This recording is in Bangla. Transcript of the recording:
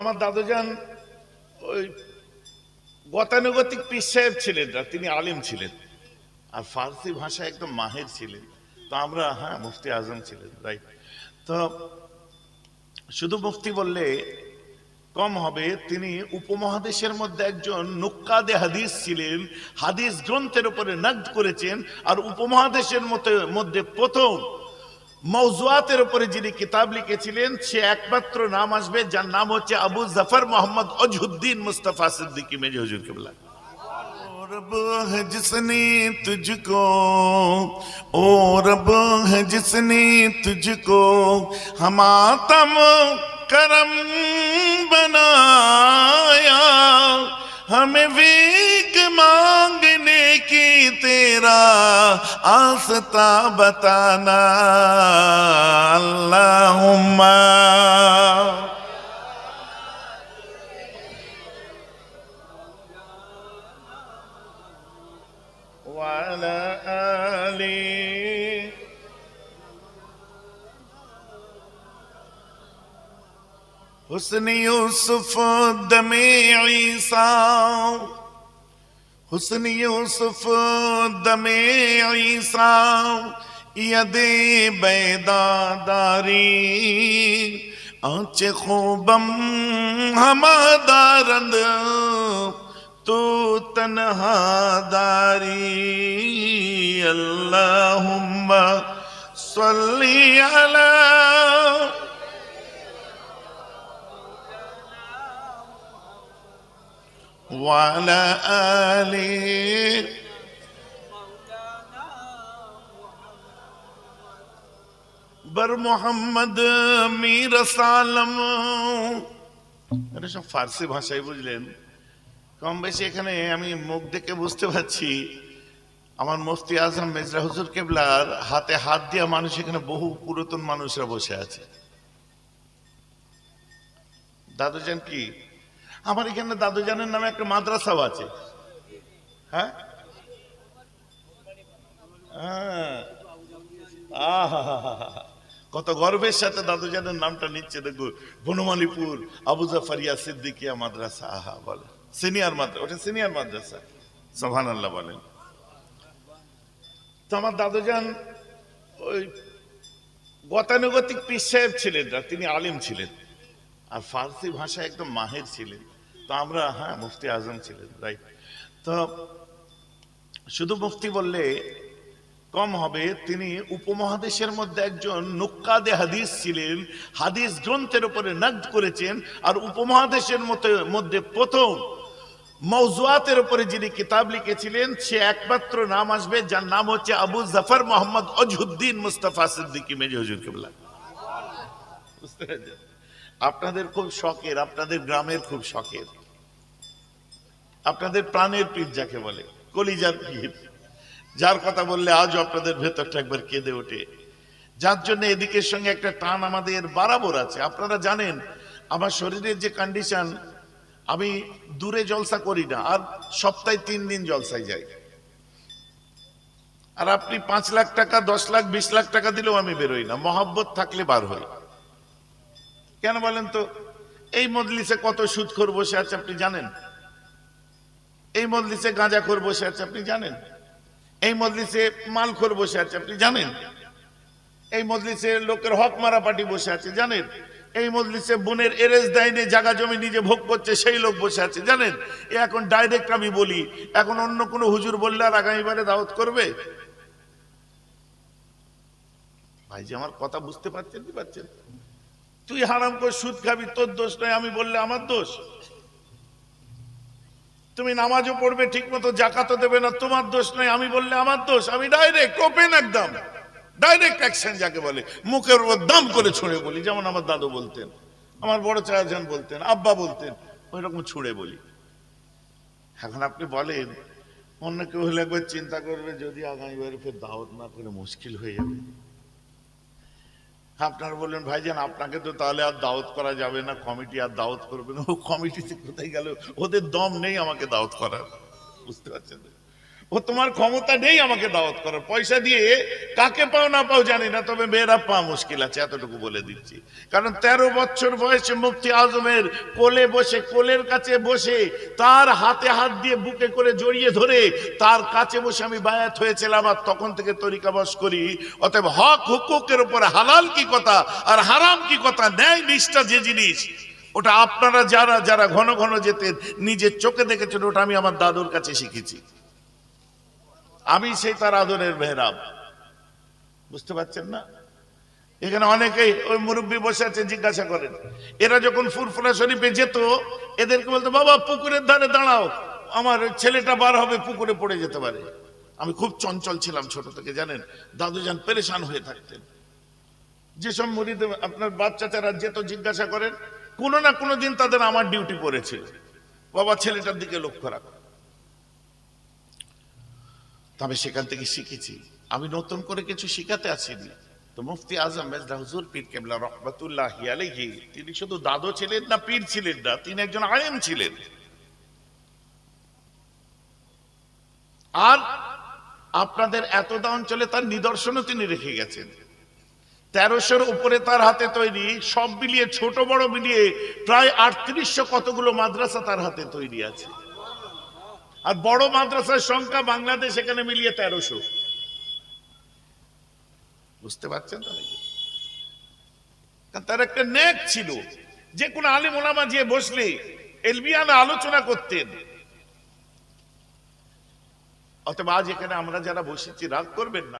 আমার দাদুজান ওই গতানুগতিক পীর সাহেব ছিলেন না তিনি আলিম ছিলেন। আর ফার্সি ভাষা একদম মাহের ছিলেন। তো আমরা হ্যাঁ মুফতি আজম ছিলেন রাইট তো শুধু মুফতি বললে কম হবে, তিনি উপমহাদেশের মধ্যে একজন নুক্কাদে হাদিস ছিলেন, হাদিস গ্রন্থের উপরে নগ্দ করেছেন, আর উপমহাদেশের মধ্যে প্রথম মৌজুয়াতের উপরে যিনি কিতাব লিখেছিলেন সে একমাত্র নাম আসবে যার নাম হচ্ছে আবু জাফর মোহাম্মদ অজহুদ্দিন মুস্তফা সিদ্দিকী মেজে হুজুর কেবলা और रब है जिसने तुझको ओ रब है जिसने तुझको हमातम करम बनाया हमें भीख मांगने की तेरा أنصت بتانا. اللهم وعلى آلي حسن يوسف الدمي عيسى. حسن یوسف دم عیسیٰ، ید بیداداری، آنچ خوبم ہما دارند تو تنہا داری۔ اللہم صلی علیہ وعلى آله বর মোহাম্মদ মীর সালম এটা সব ফার্সি ভাষায় বুঝলেন কম বেশি এখানে আমি মুখ দেখে বুঝতে পারছি আমার মুফতি আজম মেজরা হুজুর কেবলার হাতে হাত দিয়া মানুষ এখানে বহু পুরাতন মানুষরা বসে আছে দাদুজান কি আমার এখানে দাদুজানের নামে একটা মাদ্রাসাও আছে। হ্যাঁ? হ্যাঁ। কত গর্বের সাথে দাদুজানের নামটা নিচ্ছে, দেখো। বনমালিপুর, আবু জাফারিয়া সিদ্দিকিয়া মাদ্রাসা। আহা বলে সিনিয়র মাদ্রাসা, ওটা সিনিয়র মাদ্রাসা। সোহান আল্লাহ বলেন। তো আমার দাদুজান ওই গতানুগতিক পীর সাহেব ছিলেন তিনি আলিম ছিলেন। আর ফার্সি ভাষা একদম মাহের ছিলেন। তো আমরা হ্যাঁ মুফতি আজম ছিলেন রাইট তো শুধু মুফতি বললে কম হবে, তিনি উপমহাদেশের মধ্যে একজন নুক্কাদে হাদিস ছিলেন, হাদিস গ্রন্থের উপরে নগ্দ করেছেন, আর উপমহাদেশের মতে, মধ্যে প্রথম মৌজুয়াতের উপরে যিনি কিতাব লিখেছিলেন, সে একমাত্র নাম আসবে, যার নাম হচ্ছে আবু জাফর মোহাম্মদ অজহুদ্দিন মুস্তফা সিদ্দিকী মেজে হুজুর কেবলা। আপনাদের খুব শখের, আপনাদের গ্রামের খুব শখের। আপনাদের প্রাণের পীর যাকে বলে, কলিজার পীর। যার কথা বললে আজও আপনাদের ভেতরটা একবার কেঁদে ওঠে। যার জন্য এদিকের সঙ্গে একটা টান আমাদের বরাবর আছে। আপনারা জানেন, আমার শরীরের যে কন্ডিশন আমি দূরে জলসা করি না, আর সপ্তাহে তিন দিন জলসায় যাই। আর আপনি পাঁচ লাখ টাকা, দশ লাখ, বিশ লাখ টাকা দিলেও আমি বেরোই না, মহাব্বত থাকলে বার হই। কেন বলেন তো? এই মজলিসে কত সুদখোর বসে আছে আপনি জানেন? এই মজলিসে গাঁজাখোর বসে আছে, আপনি জানেন? এই মজলিসে মালখোর বসে আছে, আপনি জানেন? এই মজলিসে লোকের হক মারা পার্টি বসে আছে, জানেন? এই মজলিসে বোনের এরেজ দাইনে জায়গা জমি নিজে ভোগ করছে, সেই লোক বসে আছে, জানেন? এ এখন ডাইরেক্ট আমি বলি, এখন অন্য কোনো হুজুর বললে আর আগামীবারে দাওয়াত করবে? ভাই যে আমার কথা বুঝতে পারছেন কি পারছেন? তুই হারাম করে সুদ খাবি, তোর দোষ নয়, আমি বললে আমার দোষ। তুমি নামাজও পড়বে ঠিক মতো জাকাতও দেবে না, তোমার দোষ নয় আমি বললে আমার দোষ, আমি ডাইরেক্ট ওপেন একদম। ডাইরেক্ট অ্যাকশন যাকে বলে, মুখের উপর দাম করে ছুঁড়ে বলি, যেমন আমার দাদু বলতেন, আমার বড় চারজন বলতেন, আব্বা বলতেন ওই রকম ছুঁড়ে বলি। এখন আপনি বলেন, অন্য কেউ হলে একবার চিন্তা করবে, যদি আগামীবারে ফের দাওয়াত না করে মুশকিল হয়ে যাবে। আপনারা বললেন ভাই ভাইজান, আপনাকে তো তাহলে আর দাওয়াত করা যাবে না, কমিটি আর দাওয়াত করবে না। ও কমিটিতে কোথায় গেল? ওদের দম নেই আমাকে দাওয়াত করার। বুঝতে পারছেন? ও তোমার ক্ষমতা নেই আমাকে দাওয়াত করার। পয়সা দিয়ে কাকে পাও না পাও জানি না, তবে মেয়েরা পাওয়া মুশকিল আছে, এতটুকু বলে দিচ্ছি। কারণ তেরো বছর বয়সে মুফতি আজমের কোলে বসে, কোলের কাছে বসে তার হাতে হাত দিয়ে বুকে করে জড়িয়ে ধরে তার কাছে বসে আমি বায়াত হয়েছিলাম আর তখন থেকে তরিকা বস করি। অতএব হক হুকুকের উপরে হালাল কি কথা আর হারাম কি কথা? ন্যায় নিষ্ঠা যে জিনিস, ওটা আপনারা যারা যারা ঘন ঘন যেতেন, নিজের চোখে দেখেছেন, ওটা আমি আমার দাদুর কাছে শিখেছি। আমি সেই তার আদরের মেহরাব। বুঝতে পারছেন না? এখানে অনেকেই ওই মুরব্বী বসে আছে জিজ্ঞাসা করেন। এরা যখন ফুরফুরা শরীফে যেত, এদেরকে বলতো, বাবা, পুকুরের ধারে দাঁড়াও। আমার ছেলেটা বার হবে, পুকুরে পড়ে যেতে পারে। আমি খুব চঞ্চল ছিলাম ছোট থেকে, জানেন? দাদু যান পেরেশান হয়ে থাকতেন। যেসব মুরিদ আপনার বাচ্চা চারা যেত, জিজ্ঞাসা করেন, কোনো না কোনো দিন তাদের আমার ডিউটি পড়েছে। বাবা, ছেলেটার দিকে লক্ষ্য রাখো। তবে সেখান থেকে শিখেছি। আমি নতুন করে কিছু শিখাতে আসিনি। তো মুফতি আজম মেজদা হুজুর পীর কেবলা রহমতুল্লাহ আলাইহি, তিনি শুধু দাদু ছিলেন না, পীর ছিলেন না, তিনি একজন আলেম ছিলেন। আর আপনাদের এতদা অঞ্চলে তার নিদর্শনও তিনি রেখে গেছেন। তেরোশোর উপরে তার হাতে তৈরি, সব মিলিয়ে, ছোট বড় মিলিয়ে, প্রায় আটত্রিশশো কতগুলো মাদ্রাসা তার হাতে তৈরি আছে। আর বড় মাদ্রাসার সংখ্যা বাংলাদেশ এখানে মিলিয়ে তেরোশো। বুঝতে পারছেন তো কারণ তার একটা নেক ছিল। যে কোনো আলিম ওলামা যে বসলে এলবিয়ানা আলোচনা করতেন। অথবা আজ এখানে আমরা যারা বসেছি, রাগ করবেন না।